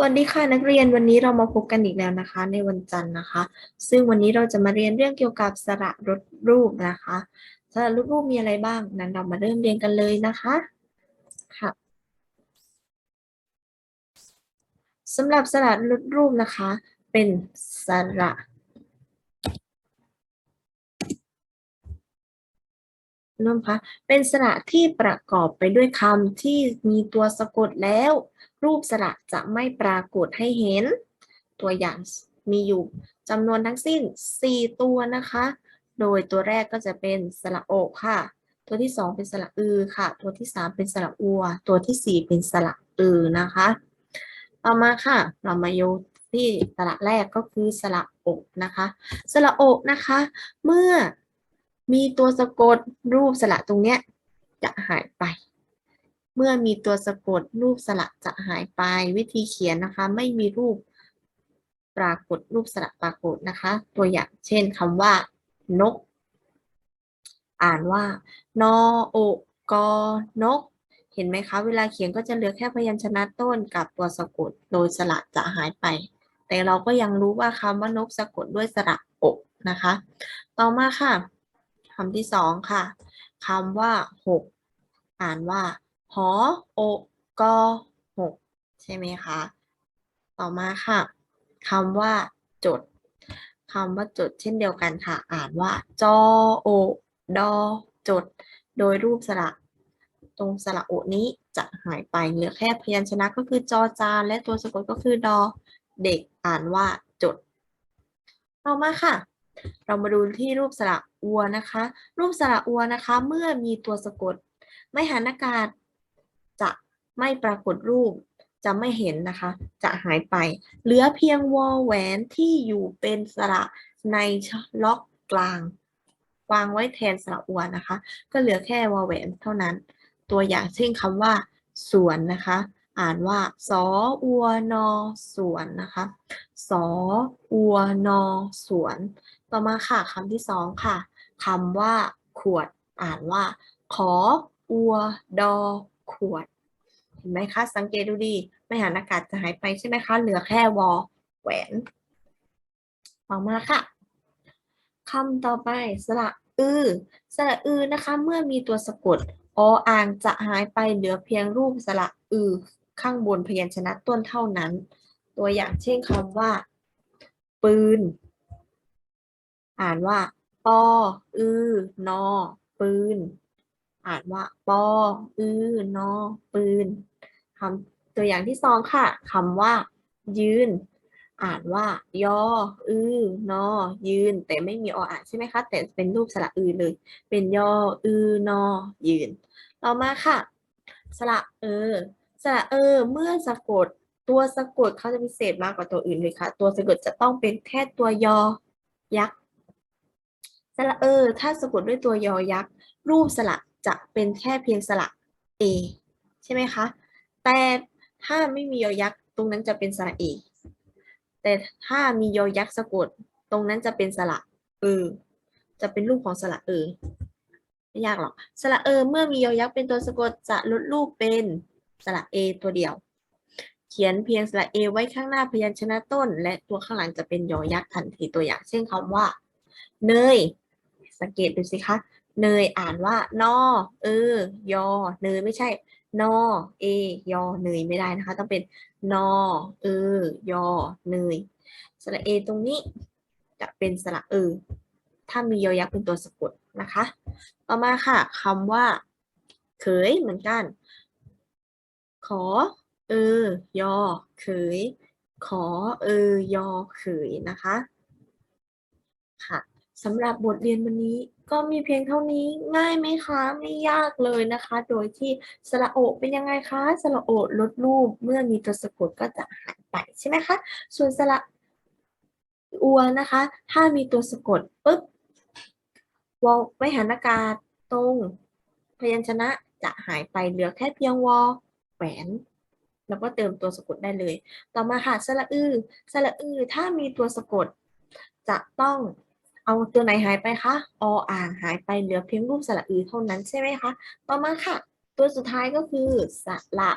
สวัสดีค่ะนักเรียนวันนี้เรามาพบกันอีกแล้วนะคะ ในวันจันทร์นะคะ ซึ่งวันนี้เราจะมาเรียนเรื่องเกี่ยวกับสระรดรูปนะคะสระรดรูปมีอะไรบ้างนั้นเรามาเริ่มเรียนกันเลยนะคะค่ะสำหรับสระรดรูปนะคะ เป็นสระ นุ่นคะเป็นสระที่ประกอบไปด้วยคำที่มีตัวสะกดแล้ว รูปสระจะไม่ปรากฏให้เห็น ตัวอย่างมีอยู่จำนวนทั้งสิ้น 4 ตัวนะคะ โดยตัวแรกก็จะเป็นสระโอกค่ะ ตัวที่ 2 เป็นสระอือค่ะ ตัวที่ 3 เป็นสระอัว ตัวทีสี่4 เป็นสระอือนะคะ ต่อมาค่ะ เรามาโยที่สระแรกก็คือสระอกนะคะ สระอกนะคะ เมื่อ มีตัวสะกดรูปสระตรงเนี้ยจะหายไป เมื่อมีตัวสะกดรูปสระจะหายไปวิธีเขียนนะคะ ไม่มีรูปปรากฏรูปสระปรากฏนะคะ ตัวอย่างเช่นคำว่า นก อ่านว่านอโอกอนก เห็นไหมคะ เวลาเขียนก็จะเหลือแค่พยัญชนะต้นกับตัวสะกดโดยสระจะหายไป แต่เราก็ยังรู้ว่าคำว่านกสะกดด้วยสระอกนะคะ ต่อมาค่ะ คำที่สองค่ะคำว่าหกอ่านว่า หอโอกอหกใช่ไหมคะ ต่อมาค่ะคำว่า จดคำว่าจดเช่นเดียวกันค่ะ อ่านว่า จอโอดอจด โดยรูปสระตรงสระโอนี้จะหายไปเหลือแค่พยัญชนะก็คือจอจาน และตัวสะกดก็คือดอเด็กอ่านว่าจด ต่อมาค่ะ เรามาดูที่รูปสระ อัวนะคะ รูปสระอัวนะคะ เมื่อมีตัวสะกด ไม่หันอากาศ จะไม่ปรากฏรูป จะไม่เห็นนะคะ จะหายไป เหลือเพียงวอแหวนที่อยู่เป็นสระในล็อกกลางวางไว้แทนสระอัวนะคะ ก็เหลือแค่วอแหวนเท่านั้น ตัวอย่างเช่นคำว่าสวนนะคะ อ่านว่าสออัวนอสวนนะคะสออัวนอสวน ต่อมาค่ะคำที่สองค่ะ คำว่า ขวด อ่านว่า ขอ อัว ดอ ขวด เห็นไหมคะ สังเกตดูดี ไม่หันอากาศจะหายไปใช่ไหมคะ เหลือแค่วอ แหวน ต่อมาค่ะคำต่อไปสระอือสระอือนะคะ เมื่อมีตัวสะกดออ่างจะหายไปเหลือเพียงรูปสระอือข้างบนพยัญชนะต้นเท่านั้น ตัวอย่างเช่นคำว่า ปืน อ่านว่า อือนอ ปืน อ่านว่าปออือนอ ปืนคำตัวอย่างที่สองค่ะคำว่า ยืน อ่านว่ายออือนอ ยืน แต่ไม่มีออ่านใช่ไหมคะ แต่เป็นรูปสระอือเลย เป็นยออือนอ ยืน ต่อมาค่ะ สระเออ สระเออ เมื่อสะกดตัวสะกดเขาจะพิเศษมากกว่าตัวอื่นเลยค่ะ ตัวสะกดจะต้องเป็นแค่ตัวยอ ยักษ์ สระเออ ถ้าสะกดด้วยตัวยอยักษ์ รูปสระจะเป็นแค่เพียงสระ a ใช่ไหมคะ แต่ถ้าไม่มียอยักษ์ตรงนั้นจะเป็นสระ a แต่ถ้ามียอยักษ์สะกด ตรงนั้นจะเป็นสระเออ จะเป็นรูปของสระเออไม่ยากหรอกสระเออ เมื่อมียอยักษ์เป็นตัวสะกดจะลดรูปเป็นสระ a ตัวเดียว เขียนเพียงสระ a ไว้ข้างหน้าพยัญชนะต้น และตัวข้างหลังจะเป็นยอยักษ์ทันทีตัวอย่าง เช่นคำว่า เนย สังเกตดูสิคะ เนยอ่านว่านอเออยอ เนยไม่ใช่นอเอยอเนยไม่ได้นะคะ ต้องเป็นนอเออยอเนยสระเอตรงนี้จะเป็นสระเออถ้ามียอยักษ์เป็นตัวสะกดนะคะ ต่อมาค่ะคำว่า เขยเหมือนกัน ขอ เออยอเขยขอ เออยอเขยนะคะ ค่ะ สำหรับบทเรียนวันนี้ก็มีเพียงเท่านี้ง่ายไหมคะไม่ยากเลยนะคะ โดยที่สระโอเป็นยังไงคะสระโอลดรูปเมื่อมีตัวสะกดก็จะหายไปใช่ไหมคะส่วนสระอัวนะคะ ถ้ามีตัวสะกดปุ๊บวอลไม่หันอากาศตรง พยัญชนะจะหายไปเหลือแค่เพียงวอแหวนแล้วก็เติมตัวสะกดได้เลย ต่อมาค่ะสระอือสระอือถ้ามีตัวสะกด จะต้อง เอาตัวไหนหายไปคะออ่างหายไปเหลือเพียงรูปสระอือเท่านั้นใช่ไหมคะ ต่อมาค่ะ ตัวสุดท้ายก็คือสระ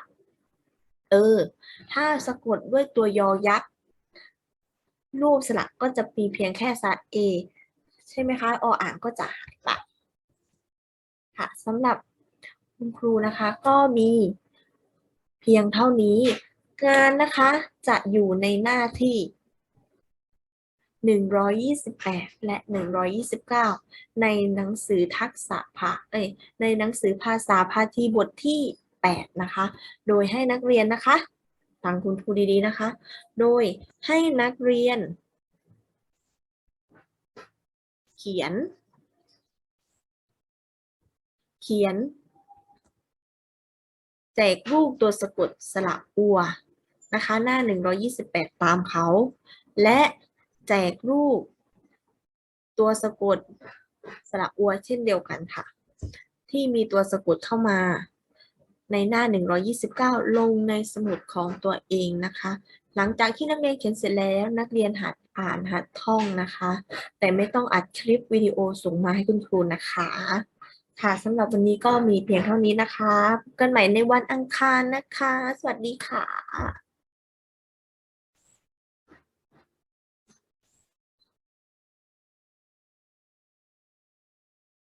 เออ ถ้าสะกดด้วยตัวยอยักษ์รูปสระก็จะมีเพียงแค่สระเอใช่ไหมคะ ออ่างก็จะหายไปค่ะสำหรับคุณครูนะคะ ก็มีเพียงเท่านี้ งานนะคะจะอยู่ในหน้าที่ 128 และ 129 ในหนังสือทักษะภาเอ้ยในหนังสือภาษาพาทีบทที่ 8 นะคะ โดยให้นักเรียนนะคะฟังคุณครูดีๆนะคะ โดยให้นักเรียน เขียน เขียน แจกรูปตัวสะกดสระอัวนะคะ หน้า 128 ตามเขา และ จกรูป ตัวสะกดสระอัวเช่นเดียวกันค่ะ ที่มีตัวสะกดเข้ามาในหน้า 129 ลงในสมุดของตัวเองนะคะ หลังจากที่นักเรียนเขียนเสร็จแล้วนักเรียนหัดอ่านหัดท่องนะคะ แต่ไม่ต้องอัดคลิปวิดีโอส่งมาให้คุณครูนะคะ ค่ะสำหรับวันนี้ก็มีเพียงเท่านี้นะคะพบกันใหม่ในวันอังคารนะคะ สวัสดีค่ะ